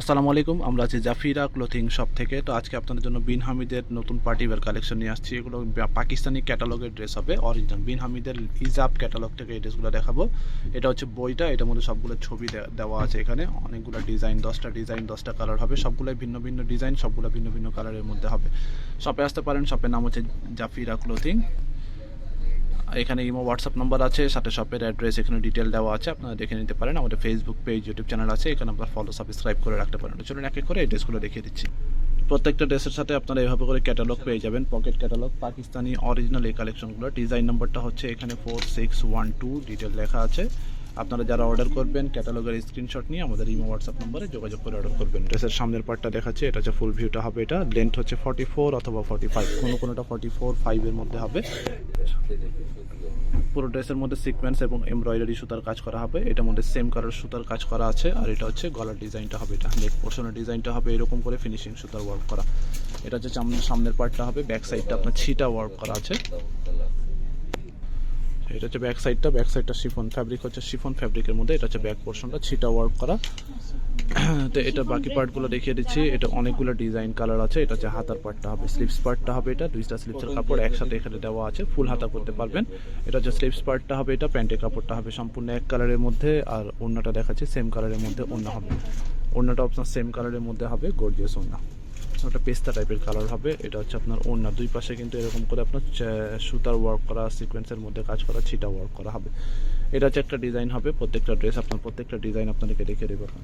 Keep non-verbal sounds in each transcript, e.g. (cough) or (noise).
আসসালামু আলাইকুম, আমরা আছি জাফিরা ক্লোথিং শপ থেকে। তো আজকে আপনাদের জন্য বিন হামিদের নতুন পার্টি ওয়্যার কালেকশন নিয়ে আসছি। এগুলো পাকিস্তানি ক্যাটালগের ড্রেস হবে, অরিজিনাল। বিন হামিদের ইজাব ক্যাটালগ থেকে এই ড্রেসগুলো দেখাবো। এটা হচ্ছে বইটা, এটার মধ্যে সবগুলো ছবি দেওয়া আছে এখানে। অনেকগুলো ডিজাইন, দশটা ডিজাইন, দশটা কালার হবে। সবগুলোই ভিন্ন ভিন্ন ডিজাইন, সবগুলো ভিন্ন ভিন্ন কালারের মধ্যে হবে। শপে আসতে পারেন, শপের নাম হচ্ছে জাফিরা ক্লোথিং। এখানে ইমো হোয়াটসঅ্যাপ নাম্বার আছে, সাথে শপের অ্যাড্রেস এখানে ডিটেল দেওয়া আছে, আপনারা দেখে নিতে পারেন। আমাদের ফেসবুক পেজ ইউটিউব চ্যানেল আছে, এখানে আপনার ফলো সাবস্ক্রাইব করে রাখতে পারেন। চলুন এক এক করে এই ড্রেসগুলো দেখিয়ে দিচ্ছি। প্রত্যেকটা ড্রেসের সাথে আপনারা এভাবে করে ক্যাটালগ পেয়ে যাবেন। পকেট ক্যাটালগ পাকিস্তানি অরিজিনাল এই কালেকশনগুলো ডিজাইন নাম্বারটা হচ্ছে এখানে four six one two detail লেখা আছে। আপনারা যারা অর্ডার করবেন ক্যাটালগের স্ক্রিনশট নিয়ে আমাদের ইমো হোয়াটসঅ্যাপ নম্বরে যোগাযোগ করে অর্ডার করবেন। ড্রেসের সামনের পার্টটা দেখাচ্ছে এটা হচ্ছে ফুল ভিউটা হবে এটা। লেন্থ হচ্ছে ফর্টি ফোর অথবা ফর্টি ফাইভ কোনো কোনোটা ফর্টি ফোর ফাইভের মধ্যে হবে। পুরো ড্রেসের মধ্যে সিকোয়েন্স এবং এমব্রয়ডারি সুতার কাজ করা হবে। এটার মধ্যে সেম কালার সুতার কাজ করা আছে আর এটা হচ্ছে গলার ডিজাইনটা হবে এটা। নেক পোর্শনের ডিজাইনটা হবে এরকম করে ফিনিশিং সুতার ওয়ার্ক করা। এটা হচ্ছে সামনে- সামনের পার্টটা হবে ব্যাক সাইডটা আপনার ছিটা ওয়ার্ক করা আছে। এটা হচ্ছে ব্যাক সাইডটা ব্যাক সাইডটা শিফন ফ্যাব্রিক হচ্ছে শিফন ফ্যাব্রিকের মধ্যে এটা হচ্ছে ব্যাক পোর্শনটা ছিটা ওয়ার্ক করা। তো এটা বাকি পার্টগুলো দেখিয়ে দিচ্ছি এটা অনেকগুলো ডিজাইন কালার আছে এটা হচ্ছে হাতার পার্টটা হবে স্লিপস পার্টটা হবে এটা দুইটা স্লিপসের কাপড় একসাথে এখানে দেওয়া আছে ফুল হাতা করতে পারবেন। এটা হচ্ছে স্লিপস পার্টটা হবে এটা প্যান্টের কাপড়টা হবে সম্পূর্ণ এক কালারের মধ্যে আর ওড়নাটা দেখাচ্ছে সেম কালারের মধ্যে ওড়না হবে। ওড়নাটা আপনার সেম কালারের মধ্যে হবে গর্জিয়াস ওড়না ওটা পেস্তা টাইপের কালার হবে। এটা হচ্ছে আপনার ওড়না। দুই পাশে কিন্তু এরকম করে আপনার সুতার ওয়ার্ক করা সিকোয়েন্সের মধ্যে কাজ করা, ছিটা ওয়ার্ক করা হবে। এটা হচ্ছে একটা ডিজাইন হবে। প্রত্যেকটা ড্রেস আপনার প্রত্যেকটা ডিজাইন আপনাদেরকে দেখে দেবো এখন।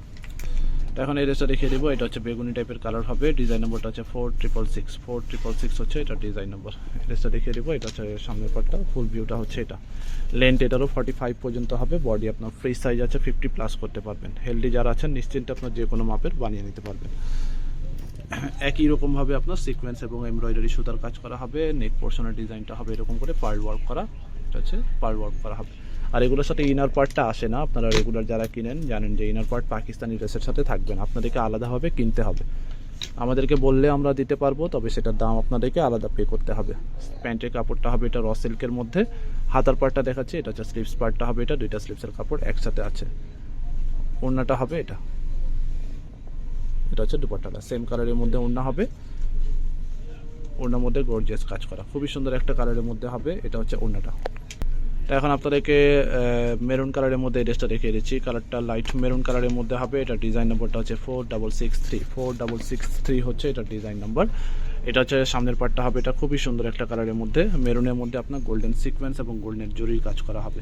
এখন এই ড্রেসটা দেখিয়ে দেবো। এটা হচ্ছে বেগুনি টাইপের কালার হবে। ডিজাইন নম্বরটা হচ্ছে four triple six four triple six হচ্ছে এটা ডিজাইন নম্বর ড্রেসটা দেখিয়ে দেবো। এটা হচ্ছে সামনের পার্টটা ফুল ভিউটা হচ্ছে এটা। লেন্থ এটারও ফর্টি ফাইভ পর্যন্ত হবে। বডি আপনার ফ্রি সাইজ আছে। ফিফটি প্লাস করতে পারবেন। হেলদি যারা আছেন, নিশ্চিন্তে আপনার যে কোনো মাপের বানিয়ে নিতে পারবেন। একই রকমভাবে আপনার সিকোয়েন্স এবং এমব্রয়ডারি সুতার কাজ করা হবে নেক পোর্শনের ডিজাইনটা হবে এরকম করে পার্ল ওয়ার্ক করা, এটা হচ্ছে পার্ল ওয়ার্ক করা হবে। আর এগুলোর সাথে ইনার পার্টটা আসে না, আপনারা রেগুলার যারা কিনেন জানেন যে ইনার পার্ট পাকিস্তানি ড্রেসের সাথে থাকবে না, আপনাদেরকে আলাদাভাবে কিনতে হবে। আমাদেরকে বললে আমরা দিতে পারব, তবে সেটার দাম আপনাদেরকে আলাদা পে করতে হবে। প্যান্টের কাপড়টা হবে এটা র সিল্কের মধ্যে, হাতার পার্টটা দেখাচ্ছি, এটা হচ্ছে স্লিপস পার্টটা হবে এটা, দুইটা স্লিপসের কাপড় একসাথে আছে। ওড়নাটা হবে এটা। এটা হচ্ছে দুপাট্টাটা। সেম কালারের মধ্যে ওড়না হবে। ওড়নার মধ্যে গর্জিয়াস কাজ করা। খুবই সুন্দর একটা কালারের মধ্যে হবে। এটা হচ্ছে ওড়নাটা। তো এখন আপনাদেরকে মেরুন কালারের মধ্যে ড্রেসটা দেখিয়ে দিচ্ছি। কালারটা লাইট মেরুন কালারের মধ্যে হবে। এটা ডিজাইন নম্বরটা হচ্ছে four double six three four double six three হচ্ছে এটা ডিজাইন নাম্বার এটা হচ্ছে সামনের পার্টটা হবে। এটা খুবই সুন্দর একটা কালারের মধ্যে। মেরুনের মধ্যে আপনার গোল্ডেন সিকোয়েন্স এবং গোল্ডেন জরির কাজ করা হবে।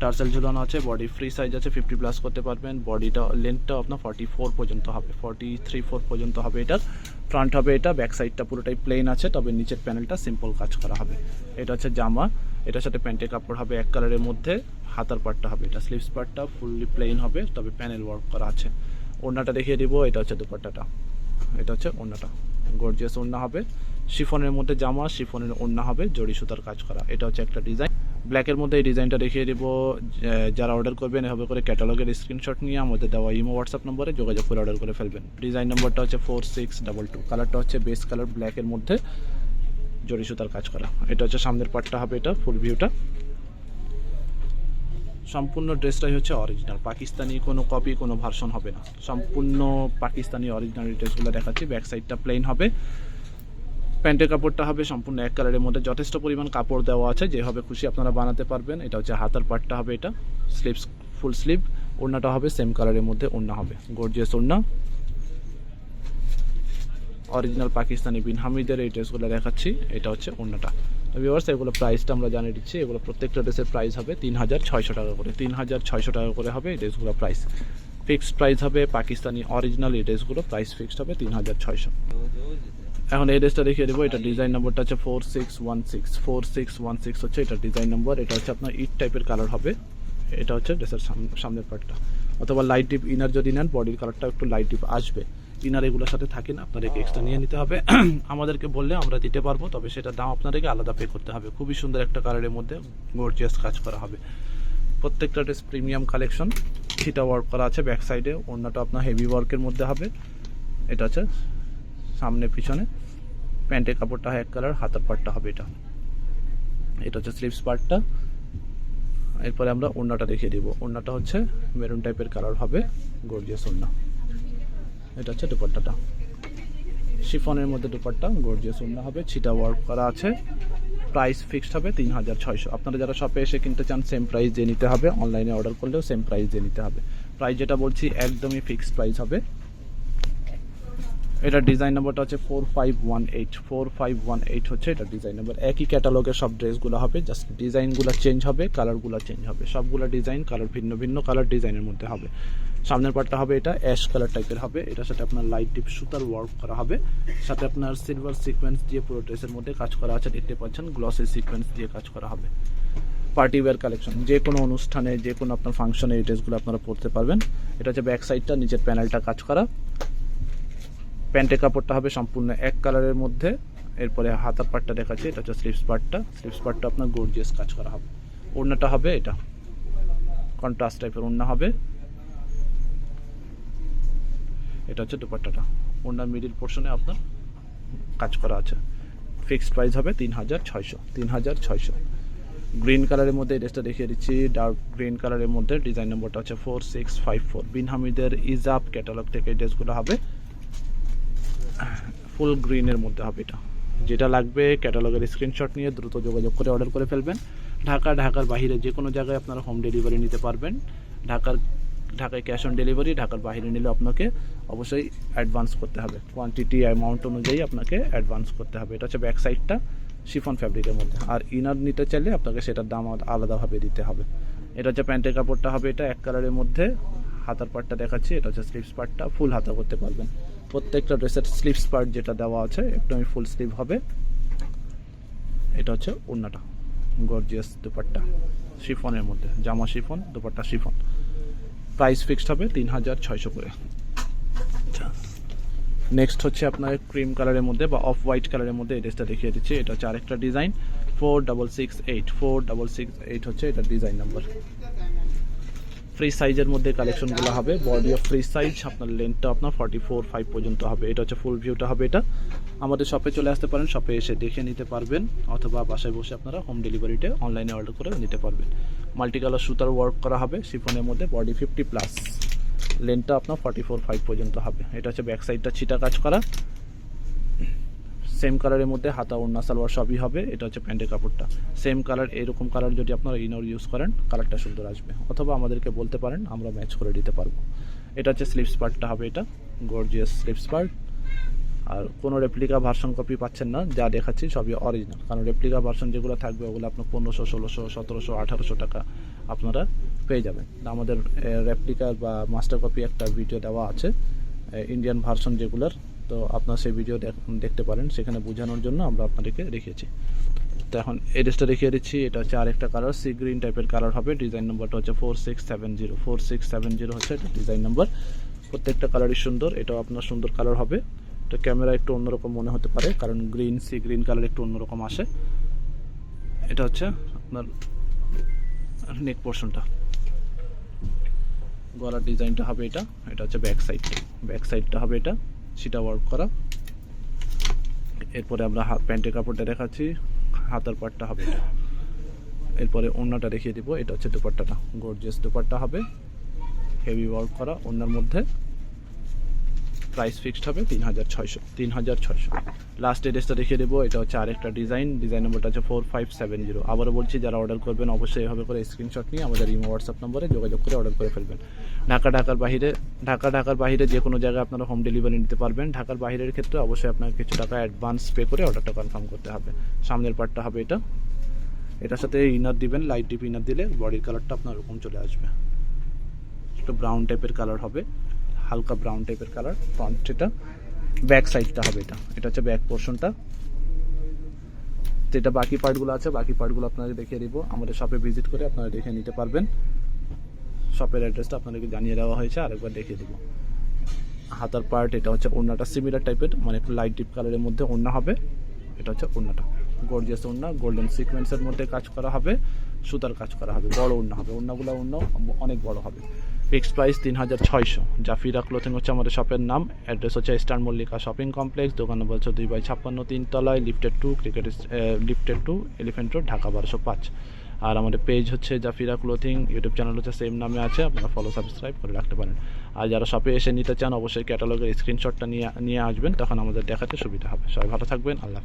টার্সেল ঝুলানো আছে বডি ফ্রি সাইজ আছে ফিফটি প্লাস করতে পারবেন। বডিটা লেন্থটা আপনার ফর্টি ফোর পর্যন্ত হবে ফর্টি থ্রি ফোর পর্যন্ত হবে এটার ফ্রন্ট হবে এটা ব্যাক সাইডটা পুরোটাই প্লেন আছে, তবে নিচের প্যানেলটা সিম্পল কাজ করা হবে। এটা হচ্ছে জামা, এটার সাথে প্যান্টের কাপড় হবে এক কালারের মধ্যে, হাতার পার্টটা হবে এটা স্লিভস পার্টটা ফুললি প্লেন হবে, তবে প্যানেল ওয়ার্ক করা আছে। ওড়নাটা দেখিয়ে দিব, এটা হচ্ছে দুপাট্টাটা। এটা হচ্ছে ওড়নাটা। গর্জিয়াস ওড়না হবে। শিফনের মধ্যে জামা, শিফনের ওড়না হবে, জড়ি সুতার কাজ করা। এটা হচ্ছে একটা ডিজাইন ব্ল্যাকের মধ্যে এই ডিজাইনটা দেখিয়ে দেবো। যারা অর্ডার করবেন, এভাবে করে ক্যাটালগের স্ক্রিনশট নিয়ে আমাদের দেওয়া ইমো হোয়াটসঅ্যাপ নম্বরে যোগাযোগ করে অর্ডার করে ফেলবেন। ডিজাইন নম্বরটা হচ্ছে ফোর সিক্স ডাবল টু কালারটা হচ্ছে বেস কালার ব্ল্যাকের মধ্যে জড়ি সুতার কাজ করা। এটা হচ্ছে সামনের পার্টটা হবে এটা ফুল ভিউটা সম্পূর্ণ ড্রেসটাই হচ্ছে অরিজিনাল পাকিস্তানি কোনো কপি কোনো ভার্সন হবে না। সম্পূর্ণ পাকিস্তানি অরিজিনাল ড্রেসগুলো দেখাচ্ছি। ব্যাক সাইডটা প্লেন হবে। প্যান্টের কাপড়টা হবে সম্পূর্ণ এক কালারের মধ্যে। যথেষ্ট পরিমাণ কাপড় দেওয়া আছে, যেভাবে খুশি আপনারা বানাতে পারবেন। এটা হচ্ছে হাতার পার্টটা হবে এটা স্লিভস ফুল স্লিভ ওড়নাটা হবে সেম কালারের মধ্যে ওড়না হবে। গর্জিয়াস ওড়না। অরিজিনাল পাকিস্তানি বিন হামিদের এই ড্রেসগুলো দেখাচ্ছি। এটা হচ্ছে ওড়নাটা। তো ভিউয়ার্স এগুলো প্রাইসটা আমরা জানিয়ে দিচ্ছি। এগুলো প্রত্যেকটা ড্রেসের প্রাইস হবে তিন হাজার ছয়শো টাকা করে। তিন হাজার ছয়শো টাকা করে হবে এই ড্রেসগুলো প্রাইস ফিক্সড প্রাইস হবে পাকিস্তানি অরিজিনাল এই ড্রেসগুলো। প্রাইস ফিক্সড হবে তিন হাজার ছয়শো। এখন এই ড্রেসটা দেখিয়ে দেবো এটা ডিজাইন নাম্বারটা হচ্ছে four six one six four six one six হচ্ছে এটা ডিজাইন নাম্বার এটা হচ্ছে আপনার ইট টাইপের কালার হবে, এটা হচ্ছে ড্রেসের সামনের পার্টটা অথবা লাইট ডিপ ইনার যদি নেন বডির কালারটা একটু লাইট ডিপ আসবে। ইনার এগুলোর সাথে থাকে না আপনাদেরকে এক্সট্রা নিয়ে নিতে হবে। (clears throat) আমাদেরকে বললে আমরা দিতে পারব, তবে সেটার দাম আপনাদেরকে আলাদা পে করতে হবে। খুবই সুন্দর একটা কালারের মধ্যে গর্জিয়াস কাজ করা হবে। প্রত্যেকটা ড্রেস প্রিমিয়াম কালেকশন ছিটা ওয়ার্ক করা আছে ব্যাক সাইডে অন্যটা আপনার হেভি ওয়ার্কের মধ্যে হবে। এটা হচ্ছে সামনে, পিছনে। প্যান্টের কাপড়টা হয় এক কালার, হাতার পার্টটা হবে এটা। এটা হচ্ছে স্লিভস পার্টটা এরপরে আমরা ওড়নাটা দেখিয়ে দিব। ওড়নাটা হচ্ছে মেরুন টাইপের কালার হবে গর্জিয়াস ওড়না। এটা হচ্ছে দুপাট্টাটা। শিফনের মধ্যে দুপাট্টা গর্জিয়াস ওড়না হবে। ছিটা ওয়ার্ক করা আছে। প্রাইস ফিক্সড হবে তিন হাজার ছয়শো। আপনারা যারা শপে এসে কিনতে চান সেম প্রাইস দিয়ে নিতে হবে। অনলাইনে অর্ডার করলেও সেম প্রাইস দিয়ে নিতে হবে। প্রাইস যেটা বলছি, একদমই ফিক্সড প্রাইস হবে। এটা ডিজাইন নাম্বারটা হচ্ছে four five one eight four five one eight হচ্ছে এটা ডিজাইন নাম্বার একই ক্যাটালগের সব ড্রেসগুলো হবে জাস্ট ডিজাইনগুলো চেঞ্জ হবে কালারগুলো চেঞ্জ হবে। সবগুলো ডিজাইন কালার ভিন্ন ভিন্ন কালার ডিজাইনের মধ্যে হবে। সামনের পার্টটা হবে এটা অ্যাশ কালার টাইপের হবে। এটার সাথে আপনার লাইট ডিপ সুতার ওয়ার্ক করা হবে। সাথে আপনার সিলভার সিকোয়েন্স দিয়ে পুরো ড্রেসের মধ্যে কাজ করা আছে, দেখতে পাচ্ছেন গ্লসের সিকোয়েন্স দিয়ে কাজ করা হবে। পার্টি ওয়্যার কালেকশন যে কোনো অনুষ্ঠানে, যে কোনো আপনার ফাংশনে এই ড্রেসগুলো আপনারা পরতে পারবেন। এটা হচ্ছে ব্যাক সাইডটা নিচের প্যানেলটা কাজ করা। প্যান্টের কাপড়টা হবে সম্পূর্ণ এক কালারের মধ্যে। এরপরে হাতার পাটটা দেখাচ্ছে, এটা হচ্ছে স্লিভস পার্টটা স্লিভস পার্টটা আপনার গর্জিয়াস কাজ করা হবে। ওড়নাটা হবে এটা। কন্ট্রাস্ট টাইপের ওড়না হবে। এটা হচ্ছে দুপাট্টাটা। ওড়নার মিডিল পোর্শনে আপনার কাজ করা আছে। ফিক্সড প্রাইস হবে তিন হাজার ছয়শো। তিন হাজার ছয়শো। গ্রিন কালারের মধ্যে ড্রেসটা দেখিয়ে দিচ্ছি। ডার্ক গ্রিন কালারের মধ্যে ডিজাইন নম্বরটা হচ্ছে ফোর সিক্স ফাইভ ফোর বিন হামিদের ইজাব ক্যাটালগ থেকে ড্রেসগুলো হবে। ফুল গ্রিনের মধ্যে হবে এটা। যেটা লাগবে ক্যাটালগের স্ক্রিনশট নিয়ে দ্রুত যোগাযোগ করে অর্ডার করে ফেলবেন। ঢাকা, ঢাকার বাইরে যে কোনো জায়গায় আপনারা হোম ডেলিভারি নিতে পারবেন। ঢাকার, ঢাকায় ক্যাশ অন ডেলিভারি ঢাকার বাইরে নিলে আপনাকে অবশ্যই অ্যাডভান্স করতে হবে। কোয়ান্টিটি অ্যামাউন্ট অনুযায়ী আপনাকে অ্যাডভান্স করতে হবে। এটা হচ্ছে ব্যাক সাইডটা শিফন ফ্যাব্রিকের মধ্যে। আর ইনার নিতে চাইলে আপনাকে সেটার দাম আলাদাভাবে দিতে হবে। এটা হচ্ছে প্যান্টের কাপড়টা হবে এটা এক কালারের মধ্যে। হাতার পার্টটা দেখাচ্ছি, এটা হচ্ছে স্লিভস পার্টটা ফুল হাতা করতে পারবেন। প্রত্যেকটা ড্রেসের স্লিভস পার্ট যেটা দেওয়া আছে একদমই ফুল স্লিভ হবে। এটা হচ্ছে ওড়নাটা গর্জিয়াস দুপাট্টা শিফনের মধ্যে জামা chiffon dupatta chiffon. Price fixed হবে তিন হাজার ছয়শো করে। নেক্সট হচ্ছে আপনার ক্রিম কালারের মধ্যে বা অফ হোয়াইট কালারের মধ্যে এই ড্রেসটা দেখিয়ে দিচ্ছি। এটা হচ্ছে আরেকটা design four double six eight four double six eight হচ্ছে এটা ডিজাইন নাম্বার ফ্রি সাইজের মধ্যে কালেকশনগুলো হবে। বডি অফ ফ্রি সাইজ আপনার লেন্থটা আপনার ফর্টি ফোর ফাইভ পর্যন্ত হবে। এটা হচ্ছে ফুল ভিউটা হবে এটা। আমাদের শপে চলে আসতে পারেন শপে এসে দেখে নিতে পারবেন, অথবা বাসায় বসে আপনারা হোম ডেলিভারিতে অনলাইনে অর্ডার করে নিতে পারবেন। মাল্টি কালার সুতার ওয়ার্ক করা হবে শিফনের মধ্যে বডি ফিফটি প্লাস লেন্থটা আপনার ফর্টি ফোর ফাইভ পর্যন্ত হবে। এটা হচ্ছে ব্যাক সাইডটা ছিটা কাজ করা। সেম কালারের মধ্যে হাতা, ওড়না, সালোয়ার সবই হবে। এটা হচ্ছে প্যান্টের কাপড়টা। সেম কালার এরকম কালার যদি আপনারা ইনোর ইউজ করেন কালারটা সুন্দর আসবে। অথবা আমাদেরকে বলতে পারেন, আমরা ম্যাচ করে দিতে পারব। এটা হচ্ছে স্লিপস পার্টটা হবে এটা। গর্জিয়াস স্লিপস পার্ট আর কোনো রেপ্লিকা ভার্সন কপি পাচ্ছেন না, যা দেখাচ্ছি সবই অরিজিনাল কারণ রেপ্লিকা ভার্সন যেগুলো থাকবে, ওগুলো আপনার পনেরোশো, ষোলোশো, সতেরোশো, আঠারোশো টাকা আপনারা পেয়ে যাবেন। আমাদের রেপ্লিকা বা মাস্টার কপি একটা ভিডিও দেওয়া আছে ইন্ডিয়ান ভার্সন যেগুলোর। তো আপনার সেই ভিডিও দেখতে পারেন, সেখানে বোঝানোর জন্য আমরা আপনাদেরকে রেখেছি তো এখন এড্রেসটা ড্রেসটা দেখিয়ে দিচ্ছি, এটা হচ্ছে আরেকটা কালার সি গ্রিন টাইপের কালার হবে ডিজাইন নাম্বারটা হচ্ছে four six seven zero four six seven zero হচ্ছে এটা ডিজাইন নাম্বার প্রত্যেকটা কালারই সুন্দর, এটাও আপনার সুন্দর কালার হবে। এটা ক্যামেরা একটু অন্যরকম মনে হতে পারে, কারণ গ্রিন সি গ্রিন কালার একটু অন্যরকম আসে। এটা হচ্ছে আপনার নেক পোর্শনটা গলার ডিজাইনটা হবে এটা এটা হচ্ছে ব্যাক সাইড ব্যাক সাইডটা হবে এটা। সেটা ওয়ার্ক করা। এরপরে আমরা হাত, প্যান্টের কাপড়টা দেখাচ্ছি। হাতার পাটটা হবে এরপরে ওড়নাটা দেখিয়ে দিব। এটা হচ্ছে দুপাট্টাটা। গর্জিয়াস দুপাট্টা হবে। হেভি ওয়ার্ক করা। ওড়নার মধ্যে প্রাইস ফিক্সড হবে তিন হাজার ছয়শো তিন হাজার ছয়শো লাস্ট এড্রেসটা দেখিয়ে দেবো, এটা হচ্ছে আরেকটা ডিজাইন ডিজাইন নম্বরটা হচ্ছে ফোর ফাইভ সেভেন জিরো আবারও বলছি, যারা অর্ডার করবেন অবশ্যই এভাবে করে স্ক্রিনশট নিয়ে আমাদের ইমো হোয়াটসঅ্যাপ নম্বরে যোগাযোগ করে অর্ডার করে ফেলবেন। ঢাকা, ঢাকার বাইরে, ঢাকা, ঢাকার বাইরে যে কোনো জায়গায় আপনারা হোম ডেলিভারি নিতে পারবেন। ঢাকার বাইরের ক্ষেত্রে অবশ্যই আপনাকে কিছু টাকা অ্যাডভান্স পে করে অর্ডারটা কনফার্ম করতে হবে। সামনের পার্টটা হবে এটা। এটার সাথে ইনার দিবেন লাইট ডিপ ইনার দিলে বডির কালারটা আপনার ওরকম চলে আসবে। একটু ব্রাউন টাইপের কালার হবে। হালকা ব্রাউন টাইপের কালার ফ্রন্ট এটা ব্যাক সাইডটা হবে এটা। এটা হচ্ছে ব্যাক পোর্শনটা যেটা বাকি পার্টগুলো আছে, বাকি পার্টগুলো আপনাদের দেখিয়ে দিব। আমাদের শপে ভিজিট করে আপনারা দেখে নিতে পারবেন। শপের অ্যাড্রেসটা আপনাদেরকে জানিয়ে দেওয়া হয়েছে আরেকবার দেখিয়ে দিব। হাতার পার্ট এটা হচ্ছে ওড়নাটা সিমিলার টাইপের মানে একটু লাইট ডিপ কালারের মধ্যে ওড়না হবে। এটা হচ্ছে ওড়নাটা। গর্জিয়াস ওড়না গোল্ডেন সিকোয়েন্সের মধ্যে কাজ করা হবে, সুতার কাজ করা হবে, বড় ওড়না হবে। ওড়নাগুলো ওড়না অনেক বড় হবে। ফিক্সড প্রাইস তিন হাজার ছয়শো। জাফিরা ক্লোথিং হচ্ছে আমাদের শপের নাম। অ্যাড্রেস হচ্ছে স্টার মল্লিকা শপিং কমপ্লেক্স দোকান নম্বর হচ্ছে দুই বাই ছাপ্পান্ন, তিনতলায় lifted to cricket lifted to Elephant Road Dhaka বারোশো পাঁচ। আর আমাদের পেজ হচ্ছে জাফিরা ক্লোথিং ইউটিউব চ্যানেল হচ্ছে সেম নামে আছে। আপনারা ফলো সাবস্ক্রাইব করে রাখতে পারেন। আর যারা শপে এসে নিতে চান, অবশ্যই ক্যাটালগের স্ক্রিনশটটা নিয়ে নিয়ে আসবেন। তখন আমাদের দেখাতে সুবিধা হবে। সবাই ভালো থাকবেন। আল্লাহ